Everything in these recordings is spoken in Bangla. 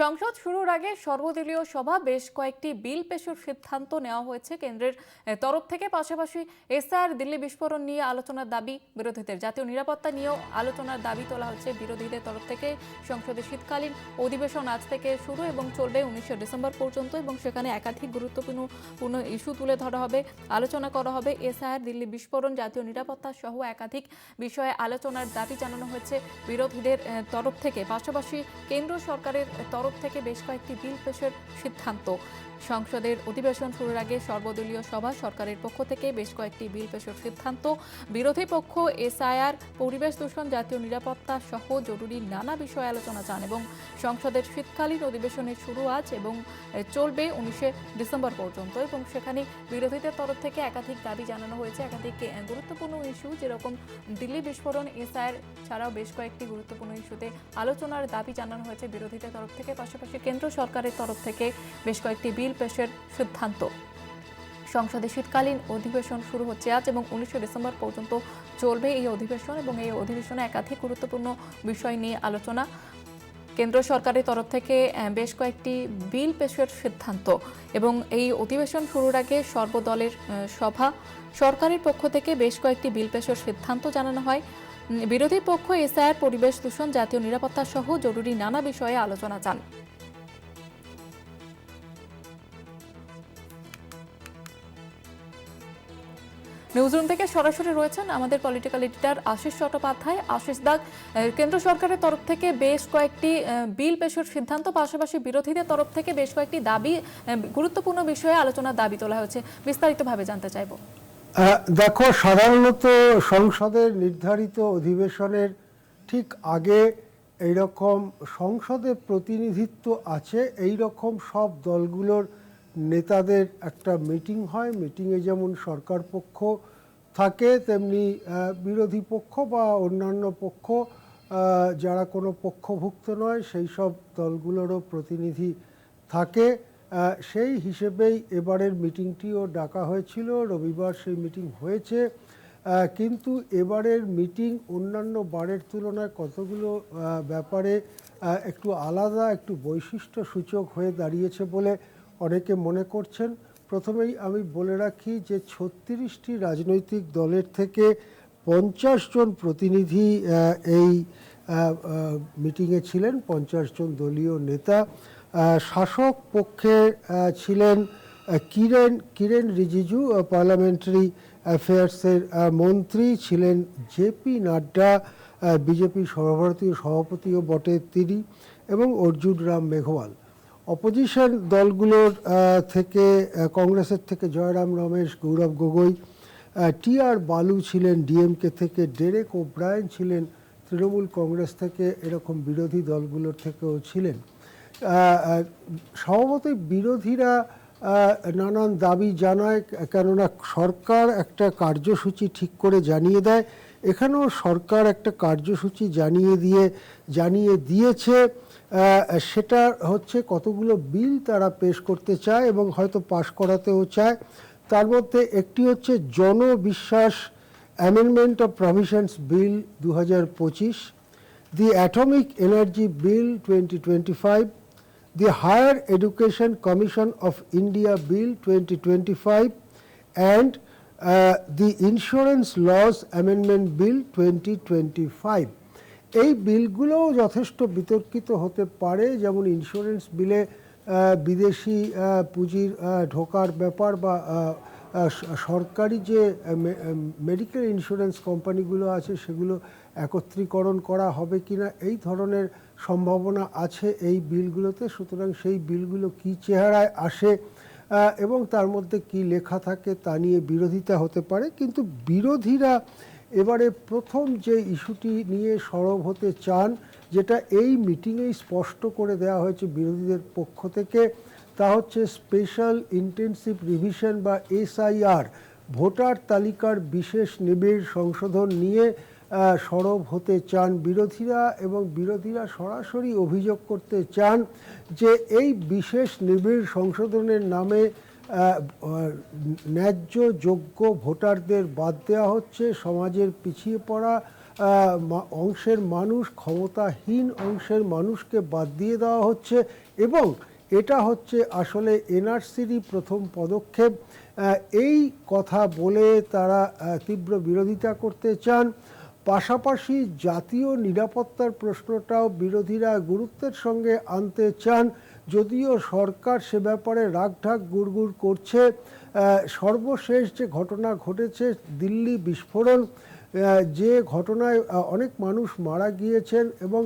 সংসদ শুরুর আগে সর্বদলীয় সভা বেশ কয়েকটি বিল পেশের সিদ্ধান্ত নেওয়া হয়েছে কেন্দ্রের তরফ থেকে পাশাপাশি এসআর দিল্লি বিস্ফোরণ নিয়ে আলোচনার দাবি বিরোধীদের। জাতীয় নিরাপত্তা নিয়েও আলোচনার দাবি তোলা হচ্ছে বিরোধীদের তরফ থেকে। সংসদে শীতকালীন অধিবেশন আজ থেকে শুরু এবং চলবে উনিশে ডিসেম্বর পর্যন্ত এবং সেখানে একাধিক গুরুত্বপূর্ণ, পূর্ণ ইস্যু তুলে ধরা হবে, আলোচনা করা হবে। এসআর দিল্লি বিস্ফোরণ, জাতীয় নিরাপত্তা সহ একাধিক বিষয়ে আলোচনার দাবি জানানো হয়েছে বিরোধীদের তরফ থেকে। পাশাপাশি কেন্দ্র সরকারের তরফ থেকে বেশ কয়েকটি বিল পেশের সিদ্ধান্ত। সংসদের অধিবেশন শুরুর আগে সর্বদলীয় সভা সরকারের পক্ষ থেকে বেশ কয়েকটি বিল পেশের সিদ্ধান্ত। বিরোধী পক্ষ, এসআইআর, পরিবেশ দূষণ, জাতীয় নিরাপত্তা সহ জরুরি নানা বিষয়ে আলোচনা চান এবং সংসদের শীতকালীন অধিবেশনের শুরু আজ এবং চলবে উনিশে ডিসেম্বর পর্যন্ত এবং সেখানে বিরোধীদের তরফ থেকে একাধিক দাবি জানানো হয়েছে। একাধিক গুরুত্বপূর্ণ ইস্যু যেরকম দিল্লি বিস্ফোরণ, এসআইআর ছাড়াও বেশ কয়েকটি গুরুত্বপূর্ণ ইস্যুতে আলোচনার দাবি জানানো হয়েছে বিরোধীদের তরফ থেকে। পাশাপাশি কেন্দ্র সরকারের তরফ থেকে বেশ কয়েকটি বিল পেশের সিদ্ধান্ত। সংসদে শীতকালীন অধিবেশন শুরু হচ্ছে আজ এবং উনিশে ডিসেম্বর পর্যন্ত চলবে এই অধিবেশন এবং এই অধিবেশনে একাধিক গুরুত্বপূর্ণ বিষয় নিয়ে আলোচনা। কেন্দ্র সরকারের তরফ থেকে বেশ কয়েকটি বিল পেশের সিদ্ধান্ত এবং এই অধিবেশন শুরুর আগে সর্বদলের সভা। সরকারের পক্ষ থেকে বেশ কয়েকটি বিল পেশের সিদ্ধান্ত জানানো হয়। বিরোধী পক্ষ, এসআইআর, পরিবেশ দূষণ, জাতীয় নিরাপত্তা সহ জরুরি নানা বিষয়ে আলোচনা চান। নিউজরুম থেকে সরাসরি রয়েছেন আমাদের পলিটিক্যাল এডিটর আশিস চট্টোপাধ্যায়। আশিস দাগ কেন্দ্র সরকারের তরফ থেকে বেশ কয়েকটি বিল পেশের সিদ্ধান্ত, পাশাপাশি বিরোধীদের তরফ থেকে বেশ কয়েকটি দাবি গুরুত্বপূর্ণ বিষয়ে আলোচনার দাবি তোলা হয়েছে। বিস্তারিতভাবে জানতে চাইব। দেখো, সাধারণত সংসদের নির্ধারিত অধিবেশনের ঠিক আগে এইরকম সংসদে প্রতিনিধিত্ব আছে এই রকম সব দলগুলোর নেতাদের একটা মিটিং হয়। মিটিংয়ে যেমন সরকার পক্ষ থাকে, তেমনি বিরোধী পক্ষ বা অন্যান্য পক্ষ যারা কোনো পক্ষভুক্ত নয়, সেই সব দলগুলোরও প্রতিনিধি থাকে। সেই হিসেবেই এবারের মিটিংটিও ডাকা হয়েছিল। রবিবার সেই মিটিং হয়েছে। কিন্তু এবারের মিটিং অন্যান্য বারের তুলনায় কতগুলো ব্যাপারে একটু আলাদা, একটু বৈশিষ্ট্য সূচক হয়ে দাঁড়িয়েছে বলে অনেকে মনে করছেন। প্রথমেই আমি বলে রাখি যে ছত্রিশটি রাজনৈতিক দলের থেকে পঞ্চাশ জন প্রতিনিধি এই মিটিংয়ে ছিলেন। পঞ্চাশ জন দলীয় নেতা। শাসক পক্ষে ছিলেন কিরেন কিরেন রিজিজু পার্লামেন্টারি অ্যাফেয়ার্সের মন্ত্রী ছিলেন জেপি নাড্ডা বিজেপি সর্বভারতীয় সভাপতিও বটে তিনি এবং অর্জুন রাম মেঘওয়াল। অপোজিশন দলগুলোর থেকে কংগ্রেসের থেকে জয়রাম রমেশ, গৌরব গগৈ টি আর বালু ছিলেন ডিএমকে থেকে, ডেরেক ও ব্রায়ন ছিলেন তৃণমূল কংগ্রেস থেকে, এরকম বিরোধী দলগুলোর থেকেও ছিলেন। স্বভাবতই বিরোধীরা নানান দাবি জানায় কেননা সরকার একটা কার্যসূচি ঠিক করে জানিয়ে দেয়। এখানেও সরকার একটা কার্যসূচি জানিয়ে দিয়ে জানিয়ে দিয়েছে। সেটা হচ্ছে কতগুলো বিল তারা পেশ করতে চায় এবং হয়তো পাশ করাতেও চায়। তার মধ্যে একটি হচ্ছে জনবিশ্বাস অ্যামেন্ডমেন্ট অফ প্রভিশনস বিল দু হাজার পঁচিশ the bill twenty twenty 2025, the Higher Education Commission of India Bill 2025, and uh, the Insurance Laws Amendment Bill 2025. এই বিলগুলোও যথেষ্ট বিতর্কিত হতে পারে যেমন ইন্স্যুরেন্স বিলে বিদেশি পুঁজির ঢোকার ব্যাপার বা সরকারি যে মেডিকেল ইন্স্যুরেন্স কোম্পানিগুলো আছে সেগুলো একত্রীকরণ করা হবে কিনা এই ধরনের সম্ভাবনা আছে এই বিলগুলোতে, সুতরাং সেই বিলগুলো কি চেহারায় আসে এবং তার মধ্যে কি লেখা থাকে তা নিয়ে বিরোধিতা হতে পারে, কিন্তু বিরোধীরা এবারে প্রথম যে ইস্যুটি নিয়ে সরব হতে চান, যেটা এই মিটিংয়েই স্পষ্ট করে দেওয়া হয়েছে বিরোধীদের পক্ষ থেকে, তা হচ্ছে স্পেশাল ইন্টেনসিভ রিভিশন বা এসআইআর, ভোটার তালিকার বিশেষ নিবিড় সংশোধন নিয়ে সরব হতে চান। বিরোধীরা এবং বিরোধীরা সরাসরি অভিযোগ করতে চান যে এই বিশেষ নিবিড় সংশোধনের নামে ন্যায্য যোগ্য ভোটারদের বাদ দেওয়া হচ্ছে। সমাজের পিছিয়ে পড়া অংশের মানুষ, ক্ষমতাহীন অংশের মানুষকে বাদ দিয়ে দেওয়া হচ্ছে এবং এটা হচ্ছে আসলে এনআরসিরই প্রথম পদক্ষেপ। এই কথা বলে তারা তীব্র বিরোধিতা করতে চান। পাশাপাশি জাতীয় নিরাপত্তার প্রশ্নটাও বিরোধীরা গুরুত্বের সঙ্গে আনতে চান। যদিও সরকার সে ব্যাপারে রাগঢাক গুড়গুড় করছে সর্বশেষ যে ঘটনা ঘটেছে, দিল্লি বিস্ফোরণ যে ঘটনায় অনেক মানুষ মারা গিয়েছেন এবং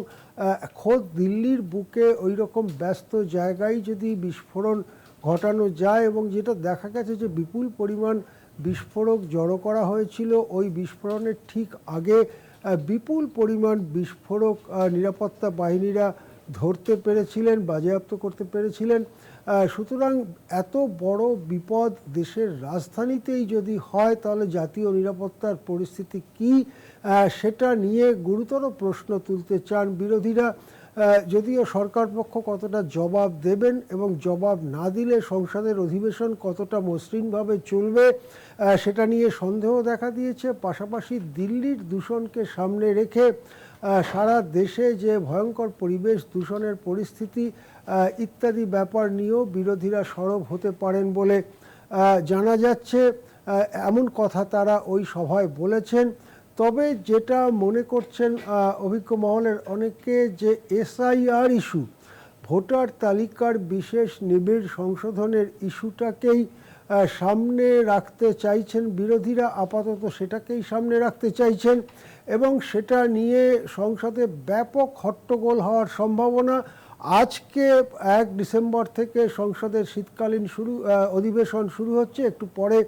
খোদ দিল্লির বুকে ওই রকম ব্যস্ত জায়গায় যদি বিস্ফোরণ ঘটানো যায় এবং যেটা দেখা গেছে যে বিপুল পরিমাণ বিস্ফোরক জড়ো করা হয়েছিল। ওই বিস্ফোরণের ঠিক আগে বিপুল পরিমাণ বিস্ফোরক নিরাপত্তা বাহিনীরা ধরতে পেরেছিলেন, বাজেয়াপ্ত করতে পেরেছিলেন। সুতরাং এত বড় বিপদ দেশের রাজধানীতেই যদি হয়, তাহলে জাতীয় নিরাপত্তার পরিস্থিতি কি? সেটা নিয়ে গুরুতর প্রশ্ন তুলতে চান বিরোধীরা। যদিও সরকার পক্ষ কতটা জবাব দেবেন এবং জবাব না দিলে সংসদের অধিবেশন কতটা মসৃণভাবে চলবে সেটা নিয়ে সন্দেহ দেখা দিয়েছে। পাশাপাশি দিল্লির দূষণকে সামনে রেখে সারা দেশে যে ভয়ঙ্কর পরিবেশ, দূষণের পরিস্থিতি ইত্যাদি ব্যাপার নিয়েও বিরোধীরা সরব হতে পারেন বলে জানা যাচ্ছে। এমন কথা তারা ওই সভায় বলেছেন। তবে যেটা মনে করছেন অভিজ্ঞ মহলের অনেকে যে এসআইআর ইস্যু, ভোটার তালিকার বিশেষ নিবিড় সংশোধনের ইস্যুটাকেই সামনে রাখতে চাইছেন বিরোধীরা, আপাতত সেটাকেই সামনে রাখতে চাইছেন। এবং সেটা নিয়ে সংসদে ব্যাপক হট্টগোল হওয়ার সম্ভাবনা। আজকে এক ডিসেম্বর থেকে সংসদের শীতকালীন শুরু অধিবেশন শুরু হচ্ছে। একটু পরে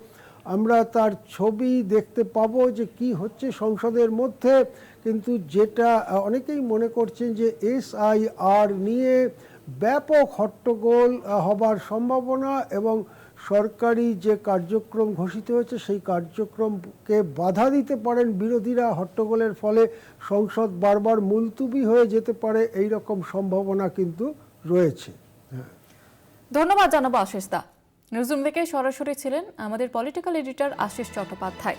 আমরা তার ছবি দেখতে পাবো যে কি হচ্ছে সংসদের মধ্যে। কিন্তু যেটা অনেকেই মনে করছেন যে এসআইআর নিয়ে ব্যাপক হট্টগোল হবার সম্ভাবনা এবং সরকারি যে কার্যক্রম ঘোষিত হয়েছে, সেই কার্যক্রমকে বাধা দিতে পারেন বিরোধীরা। হট্টগোলের ফলে সংসদ বারবার মুলতুবি হয়ে যেতে পারে, এই রকম সম্ভাবনা কিন্তু রয়েছে। ধন্যবাদ জানাব আশিস দা। নিউজরুম থেকে সরাসরি ছিলেন আমাদের পলিটিক্যাল এডিটর আশিস চট্টোপাধ্যায়।